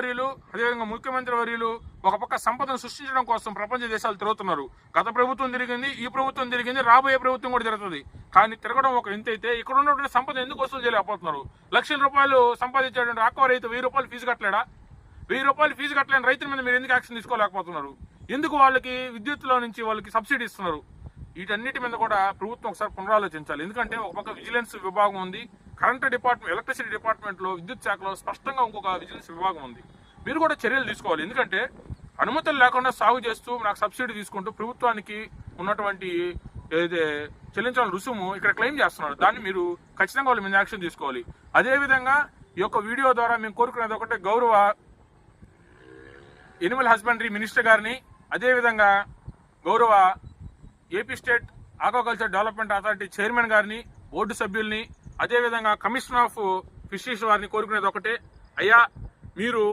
వర్యులు అదేవిధంగా ముఖ్యమంత్రి వర్యులు ఒక పక్క సంపదను సృష్టించడం కోసం ప్రపంచ దేశాలు తిరుగుతున్నారు. గత ప్రభుత్వం తిరిగింది ఈ ప్రభుత్వం తిరిగింది రాబోయే ప్రభుత్వం కూడా తిరుగుతుంది కానీ తిరగడం ఒక ఇంత అయితే ఇక్కడ ఉన్నటువంటి సంపద ఎందుకు వసూలు చేయలేకపోతున్నారు? లక్షల రూపాయలు సంపాదించేటువంటి ఆక్వా రైతు వెయ్యి రూపాయలు ఫీజు కట్టలేడా? వెయ్యి రూపాయలు ఫీజు కట్టలేని రైతుల మీద మీరు ఎందుకు యాక్షన్ తీసుకోలేకపోతున్నారు? ఎందుకు వాళ్ళకి విద్యుత్తులో నుంచి వాళ్ళకి సబ్సిడీ ఇస్తున్నారు? వీటన్నిటి మీద కూడా ప్రభుత్వం ఒకసారి పునరాలోచించాలి. ఎందుకంటే ఒక పక్క విజిలెన్స్ విభాగం ఉంది కరెంట్ డిపార్ట్మెంట్ ఎలక్ట్రిసిటీ డిపార్ట్మెంట్లో విద్యుత్ శాఖలో స్పష్టంగా ఇంకొక విజిలెన్స్ విభాగం ఉంది. మీరు కూడా చర్యలు తీసుకోవాలి. ఎందుకంటే అనుమతులు లేకుండా సాగు చేస్తూ నాకు సబ్సిడీ తీసుకుంటూ ప్రభుత్వానికి ఉన్నటువంటి ఏదైతే చెల్లించాలని రుసుము ఇక్కడ క్లెయిమ్ చేస్తున్నారు. దాన్ని మీరు ఖచ్చితంగా వాళ్ళు మీద యాక్షన్ తీసుకోవాలి. అదేవిధంగా ఈ యొక్క వీడియో ద్వారా మేము కోరుకునేది ఒకటే గౌరవ ఎనిమల్ హస్బెండరీ మినిస్టర్ గారిని అదేవిధంగా గౌరవ AP state aquaculture development authority chairman గారిని బోర్డు సభ్యుల్ని అదేవిధంగా కమిషనర్ ఆఫ్ ఫిషరీస్ వారిని కోరుకునేది ఒకటే. అయ్యా మీరు